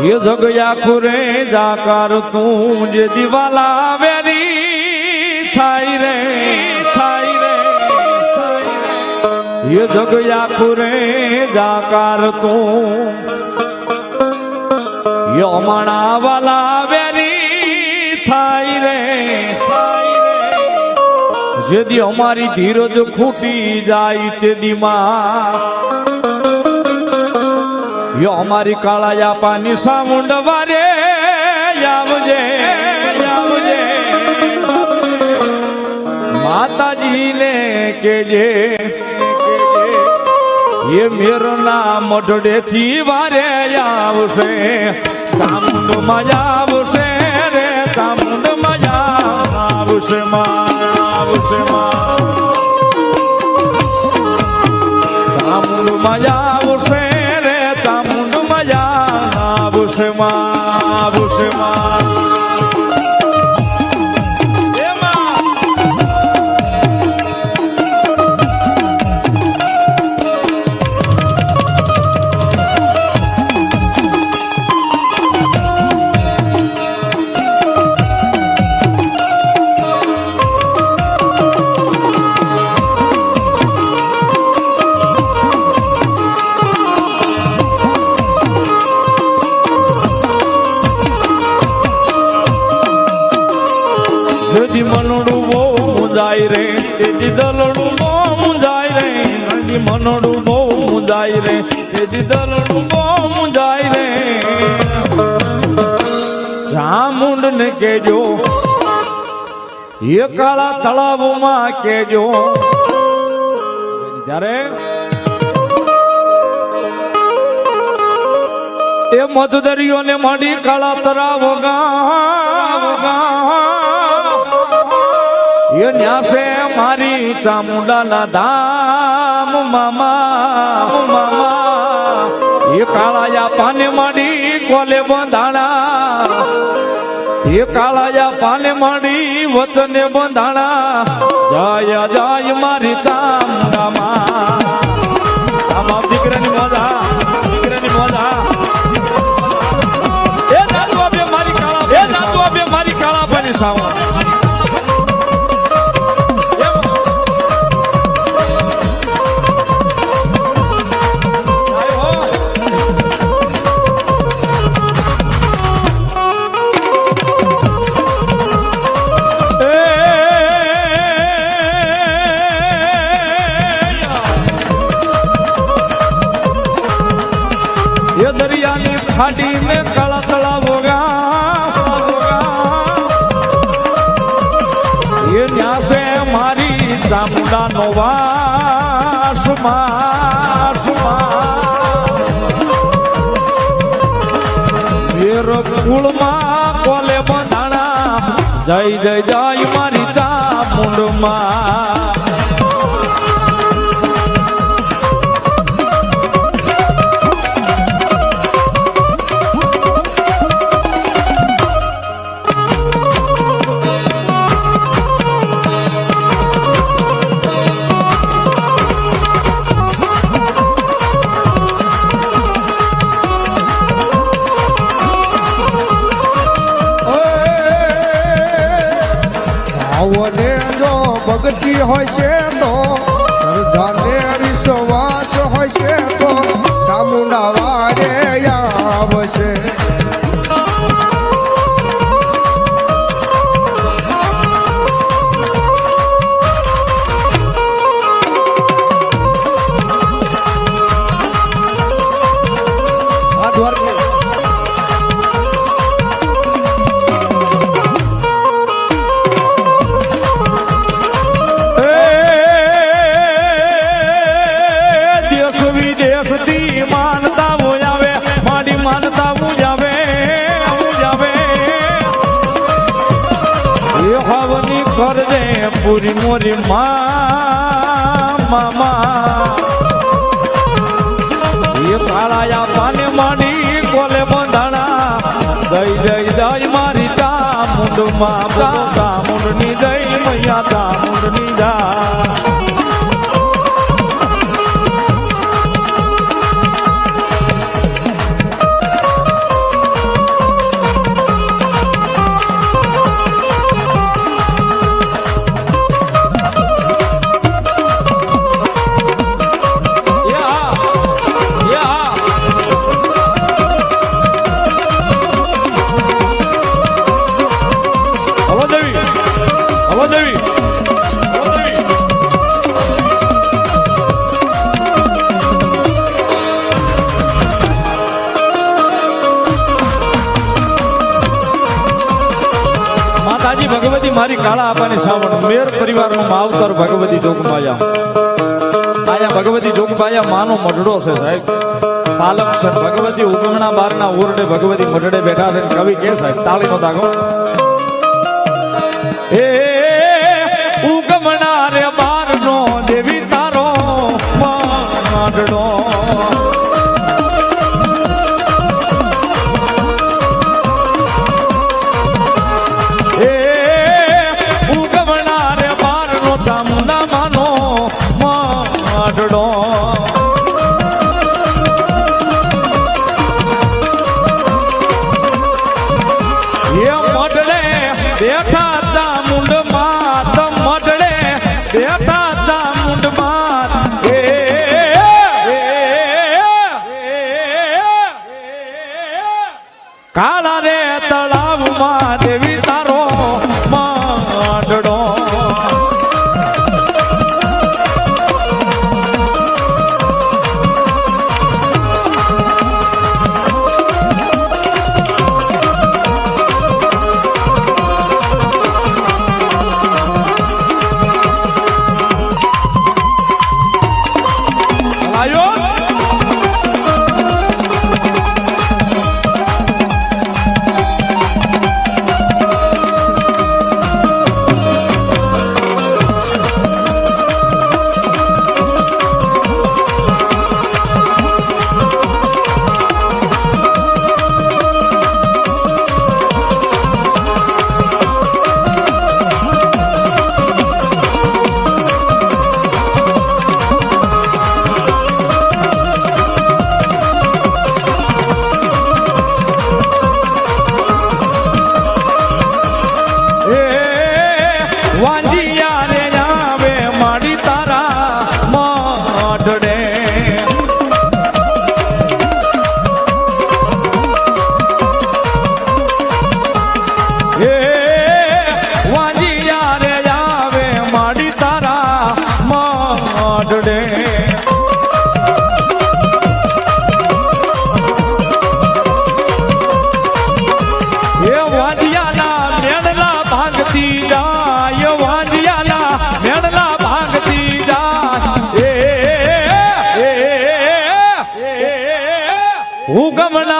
જગયા ખુરે જાકાર તું જે દિવાલા વેરી થાય રે થાય રે થાય રે. એ જગયા ખુરે જાકાર તું એ અમાણા વાલા વેરી થાય રે થાય રે જેદી અમારી ધીરજ ખૂટી જાય તે દીમાં યો અમારી કાળાયા પાની સામુંડ વારે આવજે આવજે. માતાજીને કેજે એ મેરના મઢડેથી વારે આવશે ચામુંડ મજા આવશે રે તામુંડ મજા આવશે, માં આવશે, માં. ચામુંડ મજા જેથી મનડું બહુ મુંજાય રે. તેથી દલડું બહુ મુંજાય રે. તેથી મનડું બહુ મુંજાય રે. તેથી દલડું બહુ મુંજાય રે. ચામુંડ ને કેજો એ કાળા તળાવમાં કેજો જ્યારે એ મધદરિયો ને મળી કાળા એ ન્યાસે મારી ચામુંડાના ધામ, મામા મામા. એ કાળાયા પાને માડી કોલે બંધાણા. એ કાળાયા પાને માડી વચને બંધાણા. જાય જાય મારી ચામુંડામાં. આમાં દીકરાની મજા દીકરાની મજા. એ નાતું આપે મારી કાળા એ નાતું આપે મારી કાળા પાણી સાવા એ છે મારી ચામુંડા નો વાસ માસ કુળમાં કોલે બંધાણા જય જય જય મારી છે તો. પૂરી મોરી મામા એ કાળાયા પાને માડી કોલે બંધાણા જય જય જય મારી ચામુંડમાં ચામુંડની દઈ મૈયા ચામુંડની ભગવતી મારી કાળા આપાની સાવણ મેર પરિવારનું માવતર ભગવતી જોગમાયા. આયા ભગવતી જોગમાયા માનો મઢડો છે સાહેબ. પાલક છે. ભગવતી ઉગમણા બારના ઓરડે ભગવતી મઢડે બેઠા છે. કવિ કે સાહેબ, તાળીનો દાગો. કાળા રે તળાવમાં દેવી ઉગમના